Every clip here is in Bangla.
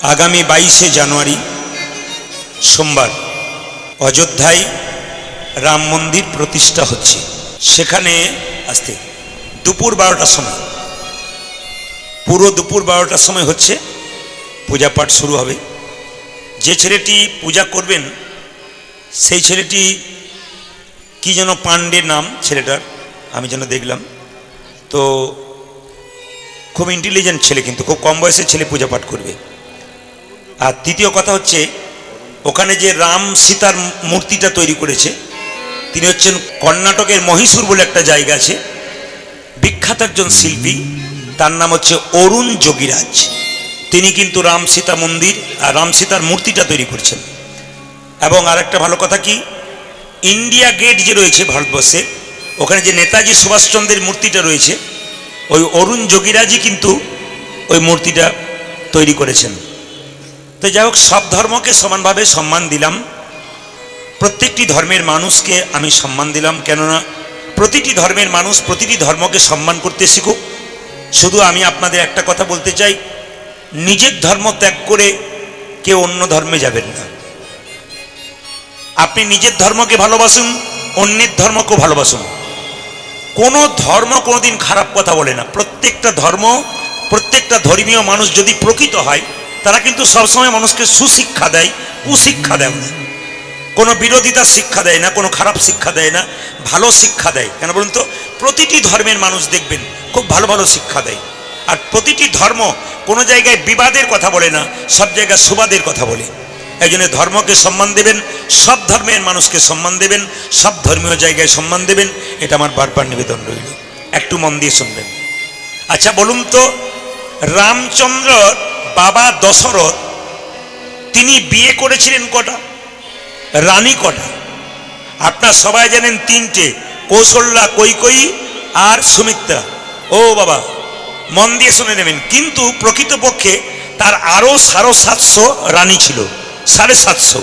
আগামী বাইশে জানুয়ারি, সোমবার, অযোধ্যায় রাম মন্দির প্রতিষ্ঠা হচ্ছে। সেখানে আসতে দুপুর বারোটার সময়, পুরো দুপুর বারোটার সময় হচ্ছে পূজা পাঠ শুরু হবে। যে ছেলেটি পূজা করবেন, সেই ছেলেটি কি যেন পাণ্ডে নাম ছেলেটার, আমি যেন দেখলাম। তো খুব ইন্টেলিজেন্ট ছেলে কিন্তু, খুব কম বয়সের ছেলে পূজা পাঠ করবে। আর তৃতীয় কথা হচ্ছে, ওখানে যে রাম সীতার মূর্তিটা তৈরি করেছে, তিনি হচ্ছেন কর্ণাটকের মহীশূর বলে একটা জায়গা আছে, বিখ্যাত একজন শিল্পী, তার নাম হচ্ছে অরুণ যোগীরাজ। তিনি কিন্তু রাম সীতা মন্দির আর রাম সীতার মূর্তিটা তৈরি করছেন। এবং আরেকটা ভালো কথা কি, ইন্ডিয়া গেট যে রয়েছে ভারতবর্ষে, ওখানে যে নেতাজি সুভাষচন্দ্রের মূর্তিটা রয়েছে, ওই অরুণ যোগীরাজই কিন্তু ওই মূর্তিটা তৈরি করেছেন। তো যাই হোক, সব ধর্মকে সমানভাবে সম্মান দিলাম। প্রত্যেকটি ধর্মের মানুষকে আমি সম্মান দিলাম, কেননা প্রতিটি ধর্মের মানুষ প্রতিটি ধর্মকে সম্মান করতে শিখুক। শুধু আমি আপনাদের একটা কথা বলতে চাই, নিজের ধর্ম ত্যাগ করে কেউ অন্য ধর্মে যাবেন না। আপনি নিজের ধর্মকে ভালোবাসুন, অন্যের ধর্মকেও ভালোবাসুন। কোনো ধর্ম কোনোদিন খারাপ কথা বলে না। প্রত্যেকটা ধর্ম, প্রত্যেকটা ধর্মীয় মানুষ যদি প্রকৃত হয় তারা কিন্তু সবসময় মানুষকে সুশিক্ষা দেয়, কুশিক্ষা দেয় না। কোনো বিরোধিতার শিক্ষা দেয় না, কোনো খারাপ শিক্ষা দেয় না, ভালো শিক্ষা দেয়। কেন বলুন তো? প্রতিটি ধর্মের মানুষ দেখবেন খুব ভালো ভালো শিক্ষা দেয়। আর প্রতিটি ধর্ম কোনো জায়গায় বিবাদের কথা বলে না, সব জায়গায় সুবাদের কথা বলে। এই জন্য ধর্মকে সম্মান দেবেন, সব ধর্মের মানুষকে সম্মান দেবেন, সব ধর্মীয় জায়গায় সম্মান দেবেন। এটা আমার বারবার নিবেদন রইল। একটু মন দিয়ে শুনবেন। আচ্ছা বলুন তো, রামচন্দ্রর বাবা দশরথ, তিনি বিয়ে করেছিলেন কটা? রানী কটা? আপনার সবাই জানেন তিনটে, কৌশল্যা কৈকই আর সুমিত্রা। ও বাবা, মন দিয়ে শুনে নেবেন। কিন্তু প্রকৃতপক্ষে তার আরও সাড়ে সাতশো রানী ছিল, সাড়ে সাতশো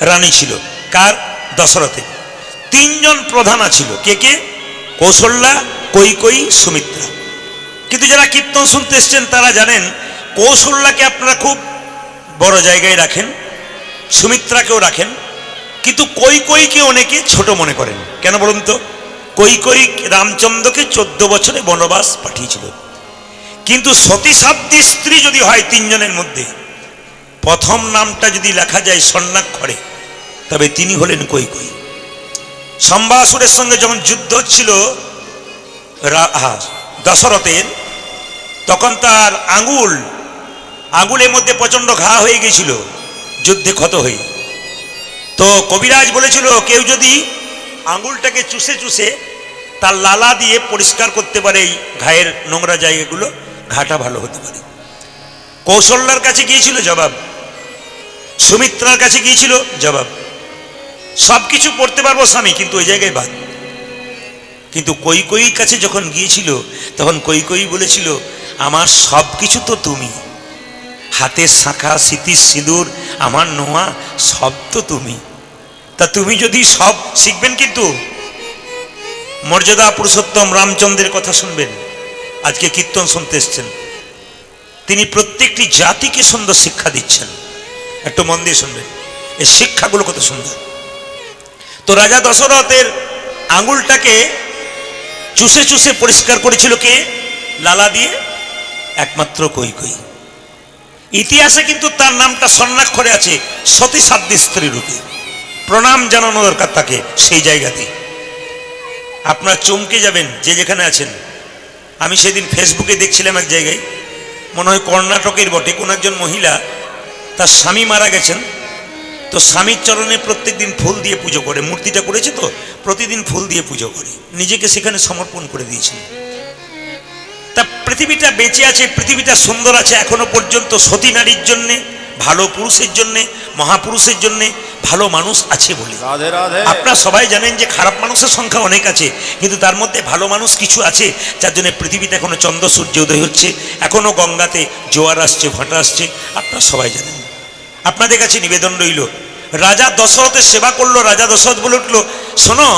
রানী ছিল, কার? দশরথে তিনজন প্রধানা ছিল, কে কে? কৌশল্যা কৈকই সুমিত্রা। কিন্তু যারা কীর্তন শুনতে এসছেন, তারা জানেন কৌশল্যাকে আপনারা খুব বড় জায়গায় রাখেন সুমিত্রাকেও রাখেন কিন্তু কই কইকে অনেকে ছোট মনে করেন। কেন বলুন তো? কই কই রামচন্দ্রকে চোদ্দ বছরে বনবাস পাঠিয়েছিল। কিন্তু সতী সাধ্যী স্ত্রী যদি হয় তিনজনের মধ্যে প্রথম নামটা যদি লেখা যায় সন্ন্যাক্ষরে তবে তিনি হলেন কই কই সম্বাসুরের সঙ্গে যখন যুদ্ধ ছিল রা- আহা, দশরথের তখন তার আঙ্গুল আঙ্গুলের মধ্যে প্রচণ্ড ঘা হয়ে গেছিল যুদ্ধে ক্ষত হয়ে। তো কবিরাজ বলেছিল, কেউ যদি আঙুলটাকে চুষে চুষে তার লালা দিয়ে পরিষ্কার করতে পারে এই ঘায়ের নোংরা জায়গাগুলো, ঘাটা ভালো হতে পারে। কৌশল্যার কাছে গিয়েছিল জবাব, সুমিত্রার কাছে গিয়েছিল জবাব, সব কিছু পড়তে পারব স্বামী, কিন্তু ওই জায়গায় বাদ। কিন্তু কই কই কাছে যখন গিয়েছিল, তখন কই কই বলেছিল, আমার সব কিছু তো তুমি। হাতের শাঁখা স্মৃতির সিঁদুর, আমার নোয়া, সব তো তুমি। তা তুমি যদি সব শিখবেন কিন্তু? মর্যাদা পুরুষোত্তম রামচন্দ্রের কথা শুনবেন। আজকে কীর্তন শুনতে এসছেন। তিনি প্রত্যেকটি জাতিকে সুন্দর শিক্ষা দিচ্ছেন। একটু মন দিয়ে শুনবেন। এই শিক্ষাগুলো কত সুন্দর। তো রাজা দশরথের আঙুলটাকে চুষে চুষে পরিষ্কার করেছিল কে? লালা দিয়ে? একমাত্র কই কই। ইতিহাসে কিন্তু তার নামটা স্বর্ণাক্ষরে আছে, সতী সাধ্য স্ত্রী রূপে। প্রণাম জানানো দরকার তাকে সেই জায়গাতে আপনারা চমকে যাবেন যে যেখানে আছেন। আমি সেদিন ফেসবুকে দেখছিলাম এক জায়গায়, মনে হয় কর্ণাটকের বটে, কোন একজন মহিলা তার স্বামী মারা গেছেন। তো স্বামীর চরণে প্রত্যেকদিন ফুল দিয়ে পুজো করে, মূর্তিটা করেছে তো, প্রতিদিন ফুল দিয়ে পুজো করে। নিজেকে সেখানে সমর্পণ করে দিয়েছেন। তা পৃথিবীটা বেঁচে আছে পৃথিবীটা সুন্দর আছে এখনও পর্যন্ত সতী নারীর জন্যে ভালো পুরুষের জন্যে মহাপুরুষের জন্যে ভালো মানুষ আছে বলে। আপনারা সবাই জানেন যে খারাপ মানুষের সংখ্যা অনেক আছে কিন্তু তার মধ্যে ভালো মানুষ কিছু আছে যার জন্য পৃথিবীতে এখনও চন্দ্র সূর্য উদয় হচ্ছে এখনও গঙ্গাতে জোয়ার আসছে ভাটা আসছে আপনারা সবাই জানেন। আপনাদের কাছে নিবেদন রইল রাজা দশরথের সেবা করল রাজা দশরথ বলে উঠল শোনো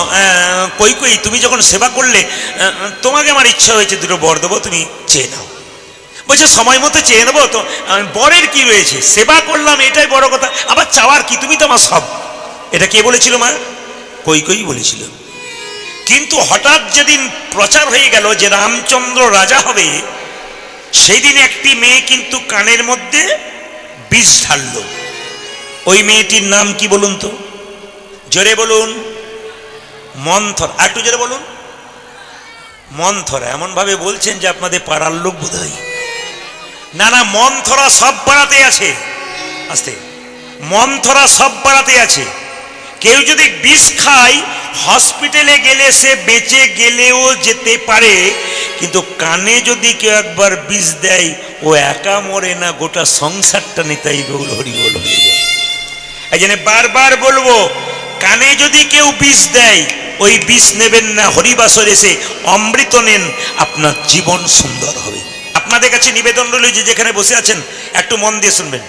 কই কই, তুমি যখন সেবা করলে তোমাকে আমার ইচ্ছা হয়েছে দুটো বর দেবো, তুমি চেয়ে নাও। বলছে, সময় মতো চেয়ে নেব তো। বরের কি রয়েছে? সেবা করলাম, এটাই বড় কথা। আবার চাওয়ার কি? তুমি তো আমার সব। এটা কে বলেছিল মা? কই কই বলেছিল। কিন্তু হঠাৎ যেদিন প্রচার হয়ে গেল যে রামচন্দ্র রাজা হবে সেই দিন একটি মেয়ে কিন্তু কানের মধ্যে বিষ ঢালল। ওই মেয়েটির নাম কি বলুন তো? জোরে বলুন। মন্থর আর একটু জোরে বলুন। মন্থরা, এমনভাবে বলছেন যে আপনাদের পাড়ার লোক বোধ না না, মন্থরা সব পাড়াতে আছে। আস্তে, মন্থরা সব পাড়াতে আছে। কেউ যদি বিষ খায়, হসপিটালে গেলে সে বেঁচে গেলেও যেতে পারে, কিন্তু কানে যদি কেউ একবার বিষ দেয়, ও একা মরে না, গোটা সংসারটা নিতাই গৌর হরিগোল হয়ে যায়। এই জন্য বারবার বলব, কানে যদি কেউ বিষ দেয় ওই বিষ নেবেন না, হরিবাসর এসে অমৃত নেন, আপনার জীবন সুন্দর হবে। আপনাদের কাছে নিবেদন রইল যে যেখানে বসে আছেন, একটু মন দিয়ে শুনবেন।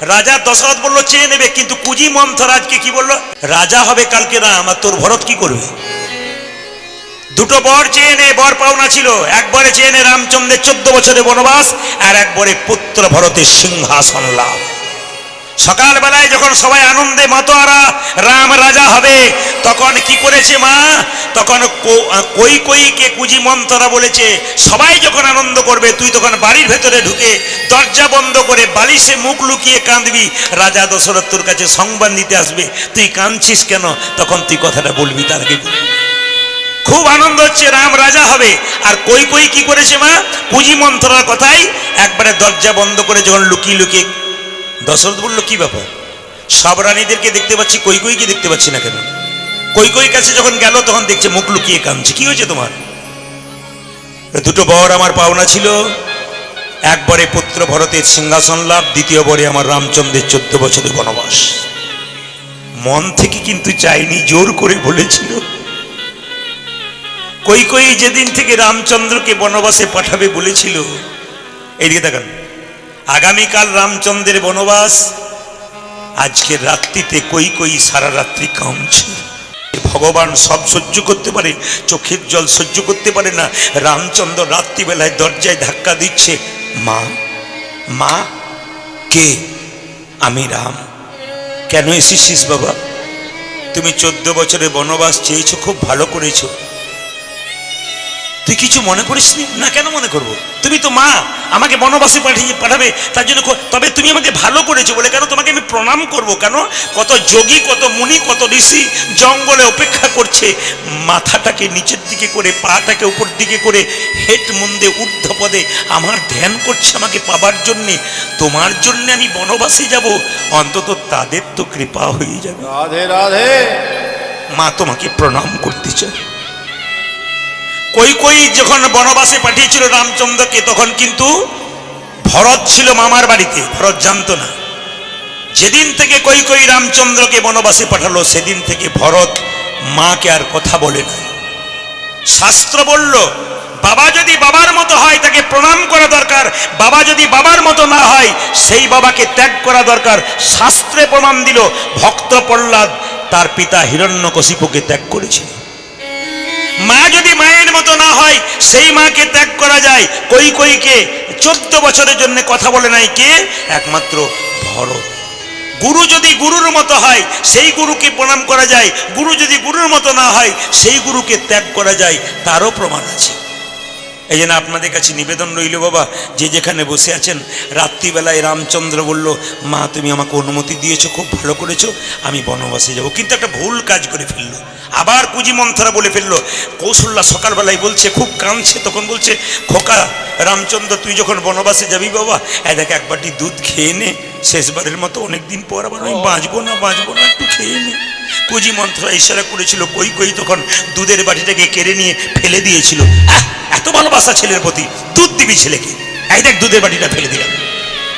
রাজা দশরথ বলল চেয়ে নেবে? কিন্তু কুজি মন্থরাজকে কি বলল? রাজা হবে কালকে রাম, আর তোর ভরত কি করবে? দুটো বর চেয়ে নে, বর পাওনা ছিল। একবারে চেয়ে নে রামচন্দ্রের চোদ্দ বছরের বনবাস, আর একবারে পুত্র ভরতের সিংহাসন লাভ। সকালবেলায় যখন সবাই আনন্দে মাতোয়ারা, রাম রাজা হবে, তখন কি করেছে মা? তখন কই কইকে কুজি মন্তরা বলেছে, সবাই যখন আনন্দ করবে, তুই তখন বাড়ির ভেতরে ঢুকে দরজা বন্ধ করে বালিশে মুখ লুকিয়ে কাঁদবি। রাজা দশরথ তোর কাছে সংবাদ নিতে আসবে, তুই কাঁদছিস কেন? তখন তুই কথাটা বলবি তার আগে। খুব আনন্দ হচ্ছে, রাম রাজা হবে। আর কই কই কি করেছে মা? কুজি মন্ত্রার কথাই একবারে দরজা বন্ধ করে যখন লুকিয়ে লুকিয়ে দশরথ বলল, কি ব্যাপার? সব রানীদেরকে দেখতে পাচ্ছি, কই কইকে দেখতে পাচ্ছি না কেন? কই কই কাছে যখন গেল, তখন দেখছে মুখ লুকিয়ে কাঁদছে। কি হয়েছে তোমার? দুটো বর আমার পাওনা ছিল। একবারে পুত্র ভরতের সিংহাসন লাভ, দ্বিতীয় বরে আমার রামচন্দ্রের চোদ্দ বছরের বনবাস। মন থেকে কিন্তু চাইনি, জোর করে বলেছিল। কই কই যেদিন থেকে রামচন্দ্রকে বনবাসে পাঠাবে বলেছিল, এইদিকে দেখান আগামীকাল রামচন্দ্রের বনবাস। আজকে রাত্রিতে কই কই সারা রাত্রি কামছে ভগবান সব সহ্য করতে পারে, চোখের জল সহ্য করতে পারে না। রামচন্দ্র রাত্রিবেলায় দরজায় ধাক্কা দিচ্ছে, মা মা, কে? আমি রাম। কেন এসেছিস বাবা? তুমি চোদ্দ বছরের বনবাস চেয়েছো, খুব ভালো করেছ। তুই কিছু মনে করিস না কেন মনে করব? তুমি তো মা আমাকে বনবাসে পাঠিয়ে পাঠাবে তার জন্য তবে তুমি আমাকে ভালো করেছ বলে কেন তোমাকে আমি প্রণাম করব কেন? কত যোগী কত মুনি কত ঋষি জঙ্গলে অপেক্ষা করছে। মাথাটাকে নিচের দিকে করে পাটাকে উপর দিকে করে হেট মন্দে ঊর্ধ্ব পদে আমার ধ্যান করছে আমাকে পাবার জন্যে। তোমার জন্য আমি বনবাসে যাব অন্তত তাদের তো কৃপা হয়ে যাবে। রাধে রাধে। মা তোমাকে প্রণাম করতে চাই কই কই যখন বনবাসে পাঠিয়েছিল রামচন্দ্রকে, তখন কিন্তু ভরত ছিল মামার বাড়িতে। ভরত জানতো না। যেদিন থেকে কই কই রামচন্দ্রকে বনবাসে পাঠালো, সেদিন থেকে ভরত মাকে আর কথা বলে না। শাস্ত্র বলল, বাবা যদি বাবার মতো হয়, তাকে প্রণাম করা দরকার। বাবা যদি বাবার মতো না হয়, সেই বাবাকে ত্যাগ করা দরকার। শাস্ত্রে প্রমাণ দিল, ভক্ত প্রহ্লাদ তার পিতা হিরণ্যকশিপুকে ত্যাগ করেছিল মা যদি মায়ের মতো না হয়, সেই মাকে ত্যাগ করা যায়। কই কইকে চোদ্দ বছরের জন্য কথা বলে নাই কে? একমাত্র ভরত। গুরু যদি গুরুর মতো হয়, সেই গুরুকে প্রণাম করা যায়। গুরু যদি গুরুর মতো না হয়, সেই গুরুকে ত্যাগ করা যায়। তারও প্রমাণ আছে। এই জন্য আপনাদের কাছে নিবেদন রইল, বাবা। যে যেখানে বসে আছেন, রাত্রিবেলায় রামচন্দ্র বলল, মা, তুমি আমাকে অনুমতি দিয়েছ, খুব ভালো করেছ। আমি বনবাসে যাব। কিন্তু একটা ভুল কাজ করে ফেলল। আবার কুজি মন্থরা বলে ফেলল। কৌশল্যা সকালবেলায় বলছে, খুব কাঁদছে, তখন বলছে, খোকা, রামচন্দ্র, তুই যখন বনবাসে যাবি বাবা, এই দেখ, এক বাটি দুধ খেয়ে নে, শেষবারের মতো অনেকদিন পর আবার আমি বাঁচবো না বাঁচবো না, একটু খেয়ে নে। কুজি মন্ত্র ইশারা করেছিল, কই কই, তখন দুধের বাটিটাকে কেড়ে নিয়ে ফেলে দিয়েছিল। এত ভালোবাসা ছেলের প্রতি, দুধ দিবি ছেলেকে? এই দেখ, দুধের বাটিটা ফেলে দিলাম।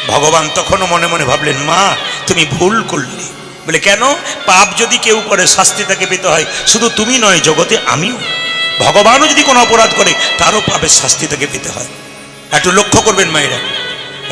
ভগবান তখনও মনে মনে ভাবলেন, মা, তুমি ভুল করলে। বলে, কেন? পাপ যদি কেউ করে, শাস্তি তাকে পেতে হয়। শুধু তুমি নয়, জগতে আমিও। ভগবানও যদি কোনো অপরাধ করে, তারও পাপের শাস্তি তাকে পেতে হয়। একটু লক্ষ্য করবেন মায়েরা।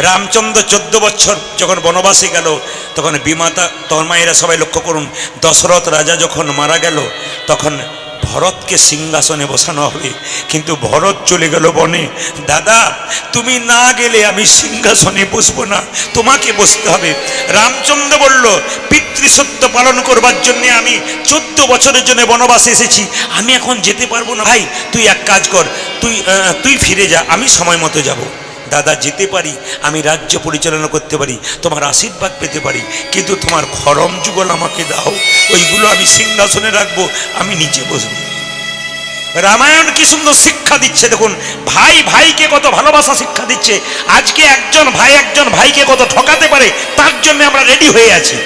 রামচন্দ্র চোদ্দ বছর যখন বনবাসে গেল, তখন বিমাতা তখন মায়েরা সবাই লক্ষ্য করুন, দশরথ রাজা যখন মারা গেল, তখন ভরতকে সিংহাসনে বসানো হবে। কিন্তু ভরত চলে গেল বনে। দাদা, তুমি না গেলে আমি সিংহাসনে বসবো না। তোমাকে বসতে হবে। রামচন্দ্র বলল পিতৃসত্য পালন করবার জন্য আমি চোদ্দ বছরের জন্য বনবাসে এসেছি। আমি এখন যেতে পারব না। ভাই, তুই এক কাজ কর। তুই তুই ফিরে যা। আমি সময় মতো যাব। দাদা যেতে পারি, আমি রাজ্য পরিচালনা করতে পারি, তোমার আশীর্বাদ পেতে পারি, কিন্তু তোমার খরম যুগল আমাকে দাও, ওইগুলো আমি সিংহাসনে রাখব, আমি নিচে বসবো। রামায়ণ কি সুন্দর শিক্ষা দিচ্ছে, দেখুন, ভাই ভাইকে কত ভালোবাসা শিক্ষা দিচ্ছে, আজকে একজন ভাই একজন ভাইকে কত ঠকাতে পারে, তার জন্য আমরা রেডি হয়ে আছি।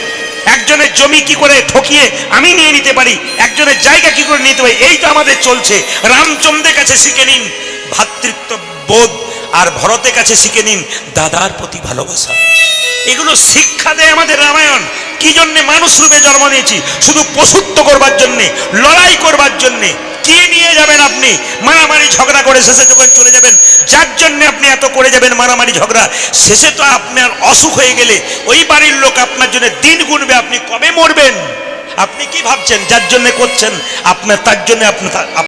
একজনের জমি কি করে ঠকিয়ে আমি নিয়ে নিতে পারি, একজনের জায়গা কি করে নিতে পারি, এই তো আমাদের চলছে। রামচন্দ্রের কাছে শিখে নিন ভ্রাতৃত্ব বোধ আর ভরতের কাছে শিখে নিন দাদার প্রতি ভালোবাসা। এগুলো শিক্ষা দেয় আমাদের রামায়ণ। কি জন্যে মানুষ রূপে জন্ম নিয়েছি? শুধু পশুত্ব করবার জন্যে, লড়াই করবার জন্যে। কি নিয়ে যাবেন আপনি? মারামারি ঝগড়া করে শেষে যখন চলে যাবেন, যার জন্য আপনি এত করে যাবেন মারামারি ঝগড়া? শেষে তো আপনার অসুখ হয়ে গেলে ওই বাড়ির লোক আপনার জন্য দিন গুনবে, আপনি কবে মরবেন? আপনি কি ভাবছেন? যার জন্য করছেন? আপনার তার জন্য আপনার